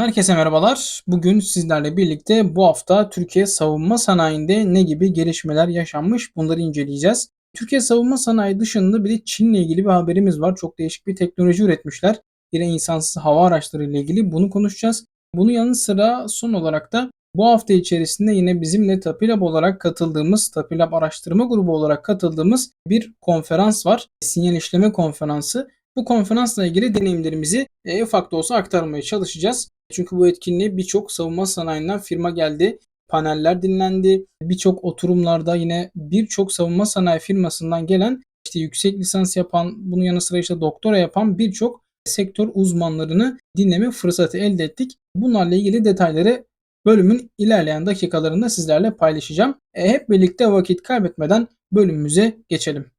Herkese merhabalar. Bugün sizlerle birlikte bu hafta Türkiye savunma sanayinde ne gibi gelişmeler yaşanmış bunları inceleyeceğiz. Türkiye savunma sanayi dışında bir de Çin'le ilgili bir haberimiz var. Çok değişik bir teknoloji üretmişler. Yine insansız hava araçları ile ilgili bunu konuşacağız. Bunun yanı sıra son olarak da bu hafta içerisinde yine bizimle Tapilab olarak katıldığımız, Tapilab araştırma grubu olarak katıldığımız bir konferans var. Sinyal işleme konferansı. Bu konferansla ilgili deneyimlerimizi e, ufak da olsa aktarmaya çalışacağız. Çünkü bu etkinliğe birçok savunma sanayinden firma geldi. Paneller dinlendi. Birçok oturumlarda yine birçok savunma sanayi firmasından gelen işte yüksek lisans yapan, bunun yanı sıra işte doktora yapan birçok sektör uzmanlarını dinleme fırsatı elde ettik. Bunlarla ilgili detayları bölümün ilerleyen dakikalarında sizlerle paylaşacağım. E, hep birlikte vakit kaybetmeden bölümümüze geçelim.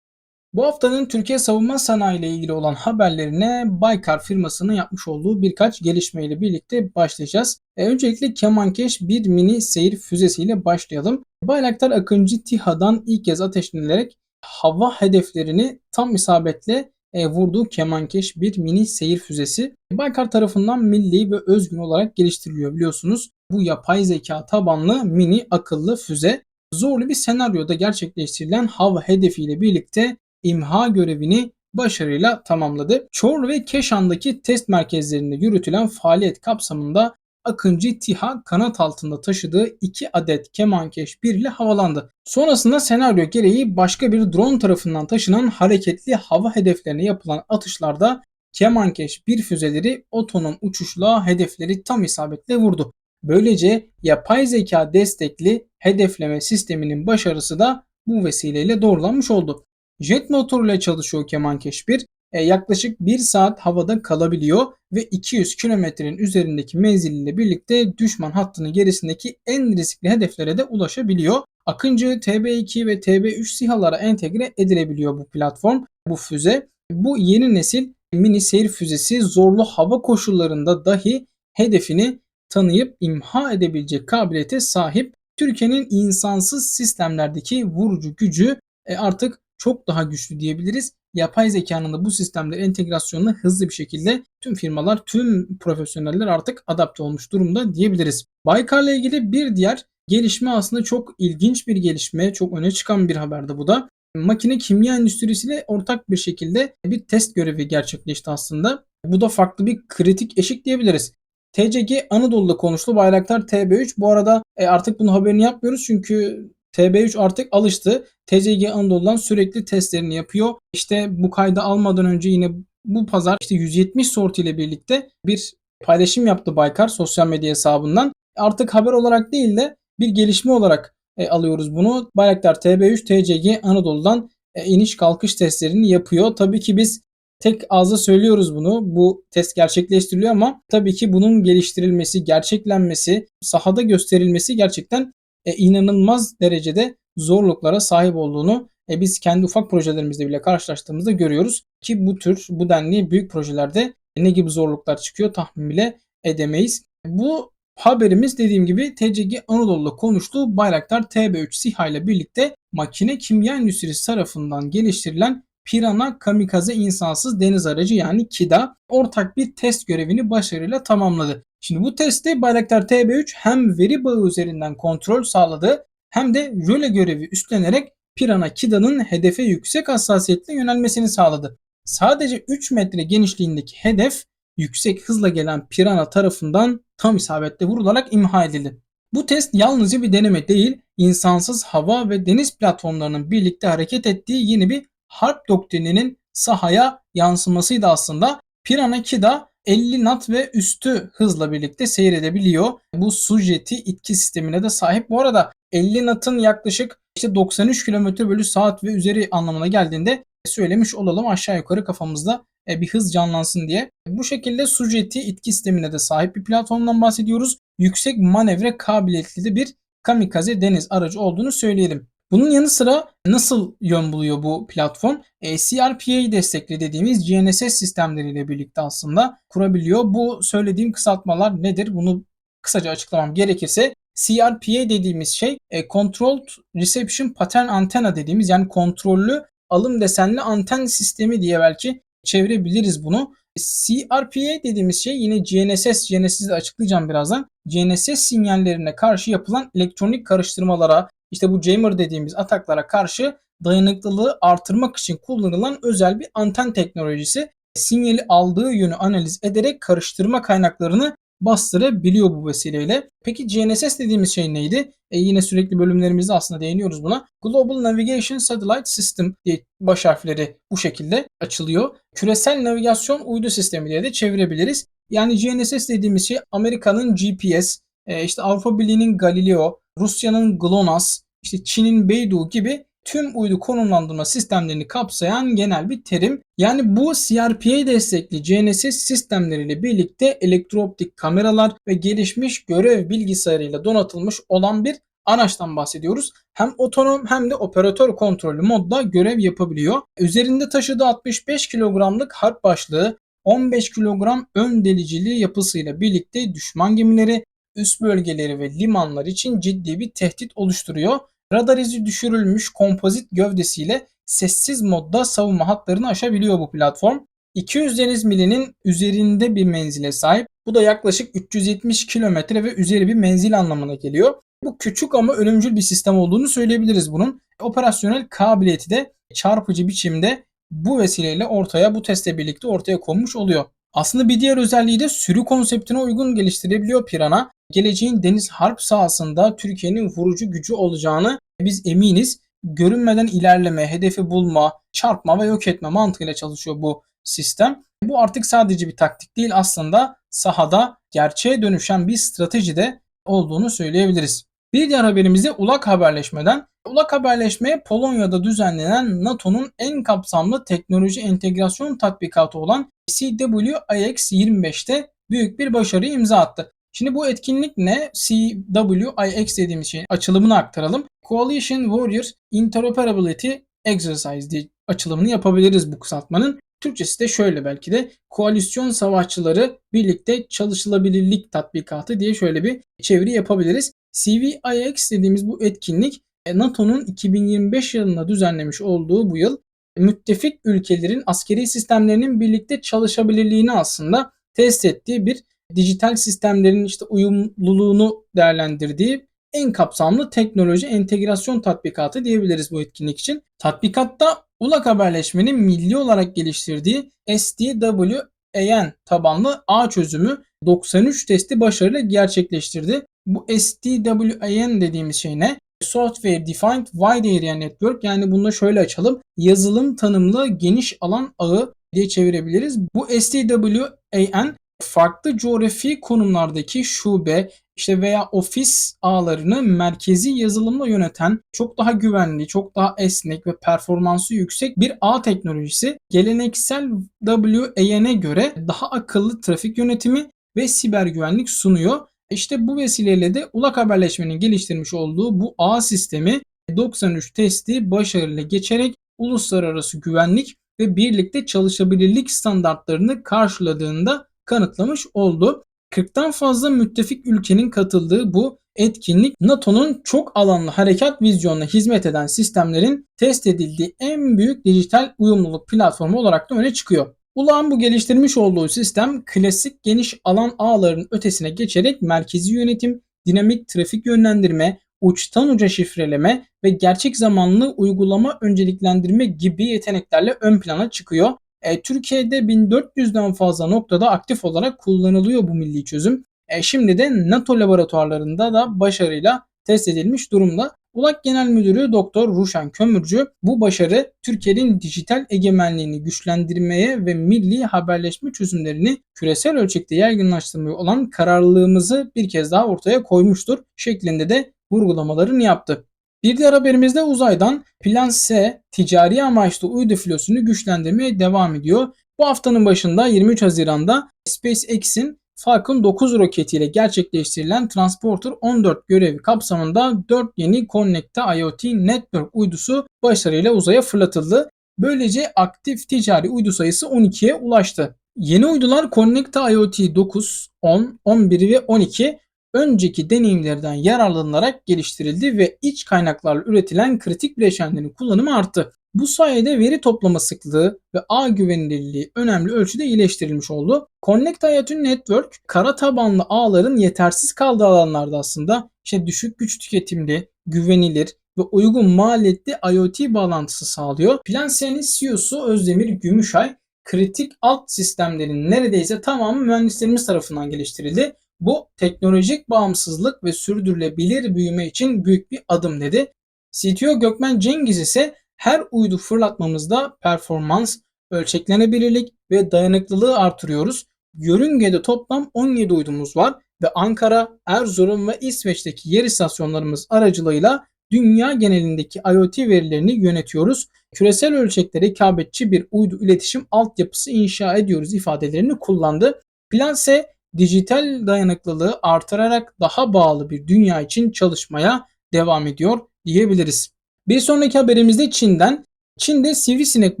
Bu haftanın Türkiye savunma sanayi ile ilgili olan haberlerine Baykar firmasının yapmış olduğu birkaç gelişmeyle birlikte başlayacağız. E, öncelikle Kemankeş bir mini seyir füzesiyle başlayalım. Bayraktar Akıncı TİHA'dan ilk kez ateşlenilerek hava hedeflerini tam isabetle e, vurduğu Kemankeş bir mini seyir füzesi. Baykar tarafından milli ve özgün olarak geliştiriliyor biliyorsunuz. Bu yapay zeka tabanlı mini akıllı füze zorlu bir senaryoda gerçekleştirilen hava hedefiyle birlikte imha görevini başarıyla tamamladı. Çorlu ve Keşan'daki test merkezlerinde yürütülen faaliyet kapsamında Akıncı TİHA kanat altında taşıdığı 2 adet kemankeş 1 ile havalandı. Sonrasında senaryo gereği başka bir drone tarafından taşınan hareketli hava hedeflerine yapılan atışlarda kemankeş 1 füzeleri otonom uçuşla hedefleri tam isabetle vurdu. Böylece yapay zeka destekli hedefleme sisteminin başarısı da bu vesileyle doğrulanmış oldu. Jet motoruyla çalışıyor Kemankeş 1. E, yaklaşık 1 saat havada kalabiliyor ve 200 kilometrenin üzerindeki menziliyle birlikte düşman hattının gerisindeki en riskli hedeflere de ulaşabiliyor. Akıncı TB2 ve TB3 SİHA'lara entegre edilebiliyor bu platform, bu füze. Bu yeni nesil mini seyir füzesi zorlu hava koşullarında dahi hedefini tanıyıp imha edebilecek kabiliyete sahip. Türkiye'nin insansız sistemlerdeki vurucu gücü e, artık çok daha güçlü diyebiliriz. Yapay zekanın da bu sistemde entegrasyonuna hızlı bir şekilde tüm firmalar, tüm profesyoneller artık adapte olmuş durumda diyebiliriz. Baykar'la ilgili bir diğer gelişme aslında çok ilginç bir gelişme, çok öne çıkan bir haberdi bu da. Makine kimya endüstrisiyle ortak bir şekilde bir test görevi gerçekleşti aslında. Bu da farklı bir kritik eşik diyebiliriz. TCG Anadolu'da konuştu Bayraktar TB3. Bu arada e, artık bunu haberini yapmıyoruz çünkü TB3 artık alıştı. TCG Anadolu'dan sürekli testlerini yapıyor. İşte bu kaydı almadan önce yine bu pazar işte 170 sorti ile birlikte bir paylaşım yaptı Baykar sosyal medya hesabından. Artık haber olarak değil de bir gelişme olarak e, alıyoruz bunu. Bayraktar TB3 TCG Anadolu'dan e, iniş kalkış testlerini yapıyor. Tabii ki biz tek ağızla söylüyoruz bunu. Bu test gerçekleştiriliyor ama tabii ki bunun geliştirilmesi, gerçeklenmesi, sahada gösterilmesi gerçekten e, inanılmaz derecede zorluklara sahip olduğunu e, biz kendi ufak projelerimizde bile karşılaştığımızda görüyoruz ki bu tür bu denli büyük projelerde ne gibi zorluklar çıkıyor tahmin bile edemeyiz. Bu haberimiz dediğim gibi TCG Anadolu'da konuştuğu Bayraktar TB3 SİHA ile birlikte makine kimya endüstrisi tarafından geliştirilen Pirana Kamikaze insansız deniz aracı yani KIDA ortak bir test görevini başarıyla tamamladı. Şimdi bu testte Bayraktar TB3 hem veri bağı üzerinden kontrol sağladı hem de röle görevi üstlenerek Pirana Kida'nın hedefe yüksek hassasiyetle yönelmesini sağladı. Sadece 3 metre genişliğindeki hedef yüksek hızla gelen Pirana tarafından tam isabetle vurularak imha edildi. Bu test yalnızca bir deneme değil, insansız hava ve deniz platformlarının birlikte hareket ettiği yeni bir harp doktrininin sahaya yansımasıydı aslında. Pirana Kida 50 knot ve üstü hızla birlikte seyredebiliyor. Bu su jeti itki sistemine de sahip. Bu arada 50 knot'ın yaklaşık işte 93 km bölü saat ve üzeri anlamına geldiğinde söylemiş olalım aşağı yukarı kafamızda e, bir hız canlansın diye. Bu şekilde su jeti itki sistemine de sahip bir platformdan bahsediyoruz. Yüksek manevra kabiliyetli de bir kamikaze deniz aracı olduğunu söyleyelim. Bunun yanı sıra nasıl yön buluyor bu platform? E, CRPA destekli dediğimiz GNSS sistemleriyle birlikte aslında kurabiliyor. Bu söylediğim kısaltmalar nedir? Bunu kısaca açıklamam gerekirse CRPA dediğimiz şey e, Controlled Reception Pattern Antenna dediğimiz yani kontrollü alım desenli anten sistemi diye belki çevirebiliriz bunu. CRPA dediğimiz şey yine GNSS, GNSS'i açıklayacağım birazdan. GNSS sinyallerine karşı yapılan elektronik karıştırmalara, işte bu jammer dediğimiz ataklara karşı dayanıklılığı artırmak için kullanılan özel bir anten teknolojisi. Sinyali aldığı yönü analiz ederek karıştırma kaynaklarını bastırabiliyor bu vesileyle. Peki GNSS dediğimiz şey neydi? E yine sürekli bölümlerimizde aslında değiniyoruz buna. Global Navigation Satellite System diye baş harfleri bu şekilde açılıyor. Küresel navigasyon uydu sistemi diye de çevirebiliriz. Yani GNSS dediğimiz şey Amerika'nın GPS, e, işte Avrupa Birliği'nin Galileo, Rusya'nın GLONASS, işte Çin'in Beidou gibi tüm uydu konumlandırma sistemlerini kapsayan genel bir terim. Yani bu CRPA destekli GNSS sistemleriyle birlikte elektrooptik kameralar ve gelişmiş görev bilgisayarıyla donatılmış olan bir araçtan bahsediyoruz. Hem otonom hem de operatör kontrollü modda görev yapabiliyor. Üzerinde taşıdığı 65 kilogramlık harp başlığı 15 kilogram ön delicili yapısıyla birlikte düşman gemileri, üst bölgeleri ve limanlar için ciddi bir tehdit oluşturuyor. Radar izi düşürülmüş kompozit gövdesiyle sessiz modda savunma hatlarını aşabiliyor bu platform. 200 deniz milinin üzerinde bir menzile sahip. Bu da yaklaşık 370 kilometre ve üzeri bir menzil anlamına geliyor. Bu küçük ama ölümcül bir sistem olduğunu söyleyebiliriz bunun. Operasyonel kabiliyeti de çarpıcı biçimde bu vesileyle ortaya bu testle birlikte ortaya konmuş oluyor. Aslında bir diğer özelliği de sürü konseptine uygun geliştirebiliyor Pirana. Geleceğin deniz harp sahasında Türkiye'nin vurucu gücü olacağını biz eminiz. Görünmeden ilerleme, hedefi bulma, çarpma ve yok etme mantığıyla çalışıyor bu sistem. Bu artık sadece bir taktik değil aslında sahada gerçeğe dönüşen bir strateji de olduğunu söyleyebiliriz. Bir diğer haberimizde ulak haberleşmeden. Ulak haberleşmeye Polonya'da düzenlenen NATO'nun en kapsamlı teknoloji entegrasyon tatbikatı olan CWIX-25'te büyük bir başarı imza attı. Şimdi bu etkinlik ne? CWIX dediğimiz şeyin açılımını aktaralım. Coalition Warriors Interoperability Exercise diye açılımını yapabiliriz bu kısaltmanın. Türkçesi de şöyle belki de koalisyon savaşçıları birlikte çalışılabilirlik tatbikatı diye şöyle bir çeviri yapabiliriz. CVIX dediğimiz bu etkinlik e, NATO'nun 2025 yılında düzenlemiş olduğu bu yıl müttefik ülkelerin askeri sistemlerinin birlikte çalışabilirliğini aslında test ettiği bir dijital sistemlerin işte uyumluluğunu değerlendirdiği en kapsamlı teknoloji entegrasyon tatbikatı diyebiliriz bu etkinlik için. Tatbikatta ulak haberleşmenin milli olarak geliştirdiği SDWAN tabanlı ağ çözümü 93 testi başarıyla gerçekleştirdi. Bu SDWAN dediğimiz şey ne? Software Defined Wide Area Network yani bunu şöyle açalım. Yazılım tanımlı geniş alan ağı diye çevirebiliriz. Bu SDWAN farklı coğrafi konumlardaki şube işte veya ofis ağlarını merkezi yazılımla yöneten çok daha güvenli, çok daha esnek ve performansı yüksek bir ağ teknolojisi geleneksel WAN'e göre daha akıllı trafik yönetimi ve siber güvenlik sunuyor. İşte bu vesileyle de ulak haberleşmenin geliştirmiş olduğu bu ağ sistemi 93 testi başarıyla geçerek uluslararası güvenlik ve birlikte çalışabilirlik standartlarını karşıladığında kanıtlamış oldu. 40'tan fazla müttefik ülkenin katıldığı bu etkinlik NATO'nun çok alanlı harekat vizyonuna hizmet eden sistemlerin test edildiği en büyük dijital uyumluluk platformu olarak da öne çıkıyor. Ulağın bu geliştirmiş olduğu sistem klasik geniş alan ağlarının ötesine geçerek merkezi yönetim, dinamik trafik yönlendirme, uçtan uca şifreleme ve gerçek zamanlı uygulama önceliklendirme gibi yeteneklerle ön plana çıkıyor. E, Türkiye'de 1400'den fazla noktada aktif olarak kullanılıyor bu milli çözüm. E, şimdi de NATO laboratuvarlarında da başarıyla test edilmiş durumda. ULAK Genel Müdürü Doktor Ruşen Kömürcü bu başarı Türkiye'nin dijital egemenliğini güçlendirmeye ve milli haberleşme çözümlerini küresel ölçekte yaygınlaştırmaya olan kararlılığımızı bir kez daha ortaya koymuştur şeklinde de vurgulamalarını yaptı. Bir diğer haberimizde uzaydan Plan S ticari amaçlı uydu filosunu güçlendirmeye devam ediyor. Bu haftanın başında 23 Haziran'da SpaceX'in Falcon 9 roketiyle gerçekleştirilen Transporter 14 görevi kapsamında 4 yeni Connecta IoT Network uydusu başarıyla uzaya fırlatıldı. Böylece aktif ticari uydu sayısı 12'ye ulaştı. Yeni uydular Connecta IoT 9, 10, 11 ve 12 önceki deneyimlerden yararlanılarak geliştirildi ve iç kaynaklarla üretilen kritik bileşenlerin kullanımı arttı. Bu sayede veri toplama sıklığı ve ağ güvenilirliği önemli ölçüde iyileştirilmiş oldu. Connect IoT Network kara tabanlı ağların yetersiz kaldığı alanlarda aslında işte düşük güç tüketimli, güvenilir ve uygun maliyetli IoT bağlantısı sağlıyor. Plansen'in CEO'su Özdemir Gümüşay kritik alt sistemlerin neredeyse tamamı mühendislerimiz tarafından geliştirildi. Bu teknolojik bağımsızlık ve sürdürülebilir büyüme için büyük bir adım dedi. CTO Gökmen Cengiz ise her uydu fırlatmamızda performans, ölçeklenebilirlik ve dayanıklılığı artırıyoruz. Yörüngede toplam 17 uydumuz var ve Ankara, Erzurum ve İsveç'teki yer istasyonlarımız aracılığıyla dünya genelindeki IoT verilerini yönetiyoruz. Küresel ölçekte rekabetçi bir uydu iletişim altyapısı inşa ediyoruz ifadelerini kullandı. Planse dijital dayanıklılığı artırarak daha bağlı bir dünya için çalışmaya devam ediyor diyebiliriz. Bir sonraki haberimizde Çin'den. Çin'de sivrisinek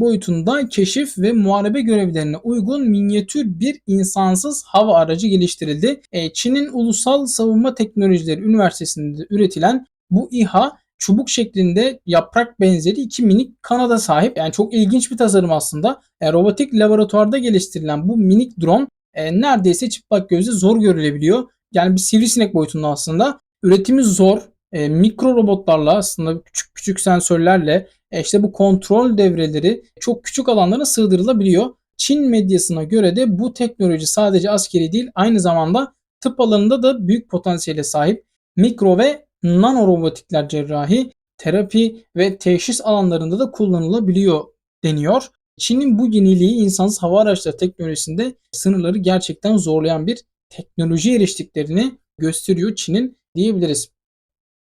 boyutunda keşif ve muharebe görevlerine uygun minyatür bir insansız hava aracı geliştirildi. E, Çin'in Ulusal Savunma Teknolojileri Üniversitesi'nde üretilen bu İHA çubuk şeklinde yaprak benzeri iki minik kanada sahip. Yani çok ilginç bir tasarım aslında. E, robotik laboratuvarda geliştirilen bu minik drone e, neredeyse çıplak gözle zor görülebiliyor. Yani bir sivrisinek boyutunda aslında. Üretimi zor. E, mikro robotlarla aslında küçük küçük sensörlerle e, işte bu kontrol devreleri çok küçük alanlara sığdırılabiliyor. Çin medyasına göre de bu teknoloji sadece askeri değil aynı zamanda tıp alanında da büyük potansiyele sahip. Mikro ve nanorobotikler cerrahi, terapi ve teşhis alanlarında da kullanılabiliyor deniyor. Çin'in bu yeniliği insansız hava araçları teknolojisinde sınırları gerçekten zorlayan bir teknoloji eriştiklerini gösteriyor Çin'in diyebiliriz.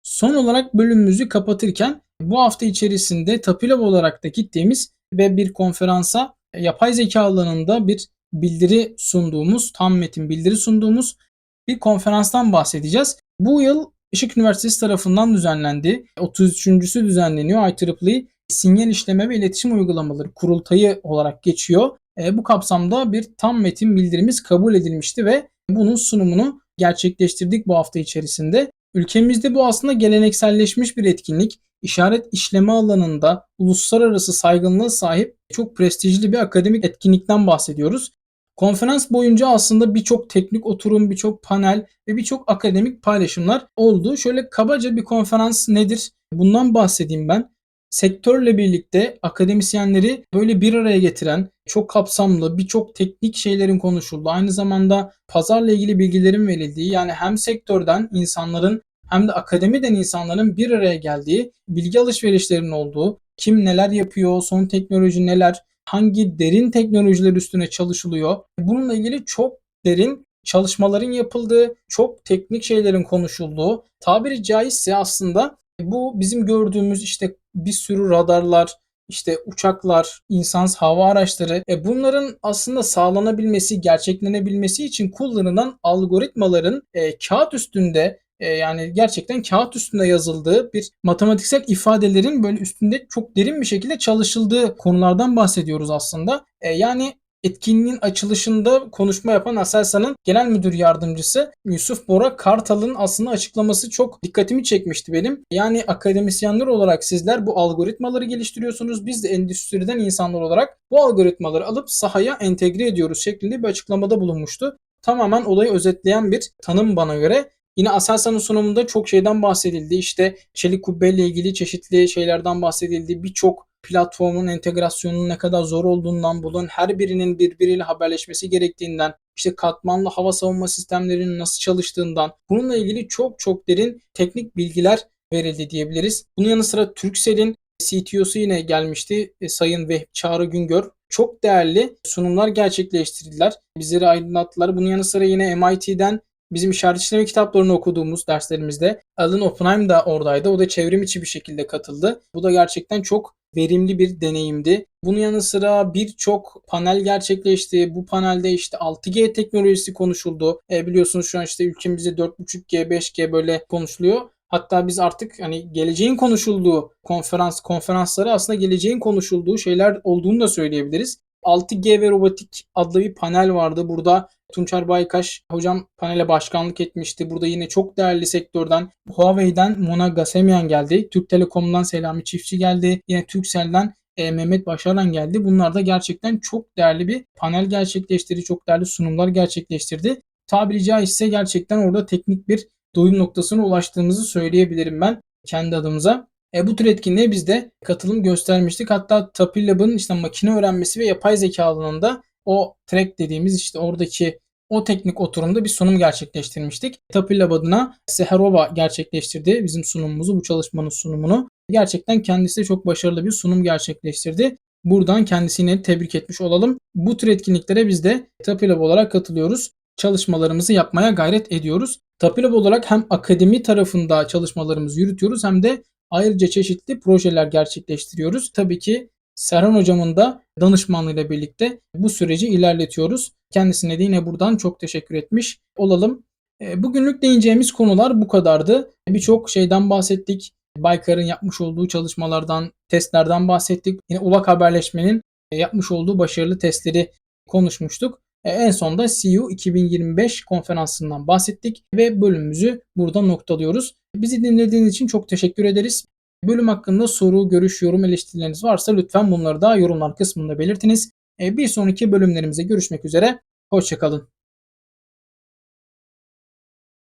Son olarak bölümümüzü kapatırken bu hafta içerisinde Tapilov olarak da gittiğimiz ve bir konferansa yapay zeka alanında bir bildiri sunduğumuz, tam metin bildiri sunduğumuz bir konferanstan bahsedeceğiz. Bu yıl Işık Üniversitesi tarafından düzenlendi. 33.sü düzenleniyor. IEEE sinyal işleme ve iletişim uygulamaları kurultayı olarak geçiyor. E, bu kapsamda bir tam metin bildirimiz kabul edilmişti ve bunun sunumunu gerçekleştirdik bu hafta içerisinde. Ülkemizde bu aslında gelenekselleşmiş bir etkinlik. İşaret işleme alanında uluslararası saygınlığa sahip çok prestijli bir akademik etkinlikten bahsediyoruz. Konferans boyunca aslında birçok teknik oturum, birçok panel ve birçok akademik paylaşımlar oldu. Şöyle kabaca bir konferans nedir? Bundan bahsedeyim ben. Sektörle birlikte akademisyenleri böyle bir araya getiren, çok kapsamlı, birçok teknik şeylerin konuşulduğu, aynı zamanda pazarla ilgili bilgilerin verildiği, yani hem sektörden insanların hem de akademiden insanların bir araya geldiği, bilgi alışverişlerinin olduğu, kim neler yapıyor, son teknoloji neler, hangi derin teknolojiler üstüne çalışılıyor. Bununla ilgili çok derin çalışmaların yapıldığı, çok teknik şeylerin konuşulduğu, tabiri caizse aslında bu bizim gördüğümüz işte bir sürü radarlar, işte uçaklar, insansız hava araçları e bunların aslında sağlanabilmesi, gerçeklenebilmesi için kullanılan algoritmaların e, kağıt üstünde e, yani gerçekten kağıt üstünde yazıldığı bir matematiksel ifadelerin böyle üstünde çok derin bir şekilde çalışıldığı konulardan bahsediyoruz aslında. E, yani Etkinliğin açılışında konuşma yapan Aselsan'ın genel müdür yardımcısı Yusuf Bora Kartal'ın aslında açıklaması çok dikkatimi çekmişti benim. Yani akademisyenler olarak sizler bu algoritmaları geliştiriyorsunuz. Biz de endüstriden insanlar olarak bu algoritmaları alıp sahaya entegre ediyoruz şeklinde bir açıklamada bulunmuştu. Tamamen olayı özetleyen bir tanım bana göre. Yine Aselsan'ın sunumunda çok şeyden bahsedildi. İşte çelik kubbeyle ilgili çeşitli şeylerden bahsedildi. Birçok platformun entegrasyonunun ne kadar zor olduğundan, bunun her birinin birbiriyle haberleşmesi gerektiğinden, işte katmanlı hava savunma sistemlerinin nasıl çalıştığından, bununla ilgili çok çok derin teknik bilgiler verildi diyebiliriz. Bunun yanı sıra Turkcell'in CTO'su yine gelmişti. E, Sayın Vehbi Çağrı Güngör. Çok değerli sunumlar gerçekleştirdiler. Bizleri aydınlattılar. Bunun yanı sıra yine MIT'den bizim işaret işleme kitaplarını okuduğumuz derslerimizde Alan Oppenheim da oradaydı. O da çevrim içi bir şekilde katıldı. Bu da gerçekten çok verimli bir deneyimdi. Bunun yanı sıra birçok panel gerçekleşti. Bu panelde işte 6G teknolojisi konuşuldu. E, biliyorsunuz şu an işte ülkemizde 4.5G, 5G böyle konuşuluyor. Hatta biz artık hani geleceğin konuşulduğu konferans konferansları aslında geleceğin konuşulduğu şeyler olduğunu da söyleyebiliriz. 6G ve robotik adlı bir panel vardı. Burada Tunçer Baykaş hocam panele başkanlık etmişti. Burada yine çok değerli sektörden Huawei'den Mona Gasemyan geldi. Türk Telekom'dan Selami Çiftçi geldi. Yine Turkcell'den e, Mehmet Başaran geldi. Bunlar da gerçekten çok değerli bir panel gerçekleştirdi. Çok değerli sunumlar gerçekleştirdi. Tabiri caizse gerçekten orada teknik bir doyum noktasına ulaştığımızı söyleyebilirim ben kendi adımıza. E, bu tür etkinliğe biz de katılım göstermiştik. Hatta Tapilab'ın işte makine öğrenmesi ve yapay zeka alanında o track dediğimiz işte oradaki o teknik oturumda bir sunum gerçekleştirmiştik. Tapilab adına Seherova gerçekleştirdi bizim sunumumuzu, bu çalışmanın sunumunu. Gerçekten kendisi çok başarılı bir sunum gerçekleştirdi. Buradan kendisini tebrik etmiş olalım. Bu tür etkinliklere biz de Tapilab olarak katılıyoruz. Çalışmalarımızı yapmaya gayret ediyoruz. Tapilab olarak hem akademi tarafında çalışmalarımızı yürütüyoruz hem de ayrıca çeşitli projeler gerçekleştiriyoruz. Tabii ki Serhan hocamın da danışmanlığıyla birlikte bu süreci ilerletiyoruz. Kendisine de yine buradan çok teşekkür etmiş olalım. E, bugünlük değineceğimiz konular bu kadardı. Birçok şeyden bahsettik. Baykar'ın yapmış olduğu çalışmalardan, testlerden bahsettik. Yine ulak haberleşmenin yapmış olduğu başarılı testleri konuşmuştuk. E, en son da CU 2025 konferansından bahsettik ve bölümümüzü burada noktalıyoruz. Bizi dinlediğiniz için çok teşekkür ederiz. Bölüm hakkında soru, görüş, yorum, eleştirileriniz varsa lütfen bunları da yorumlar kısmında belirtiniz. E, bir sonraki bölümlerimize görüşmek üzere. Hoşçakalın.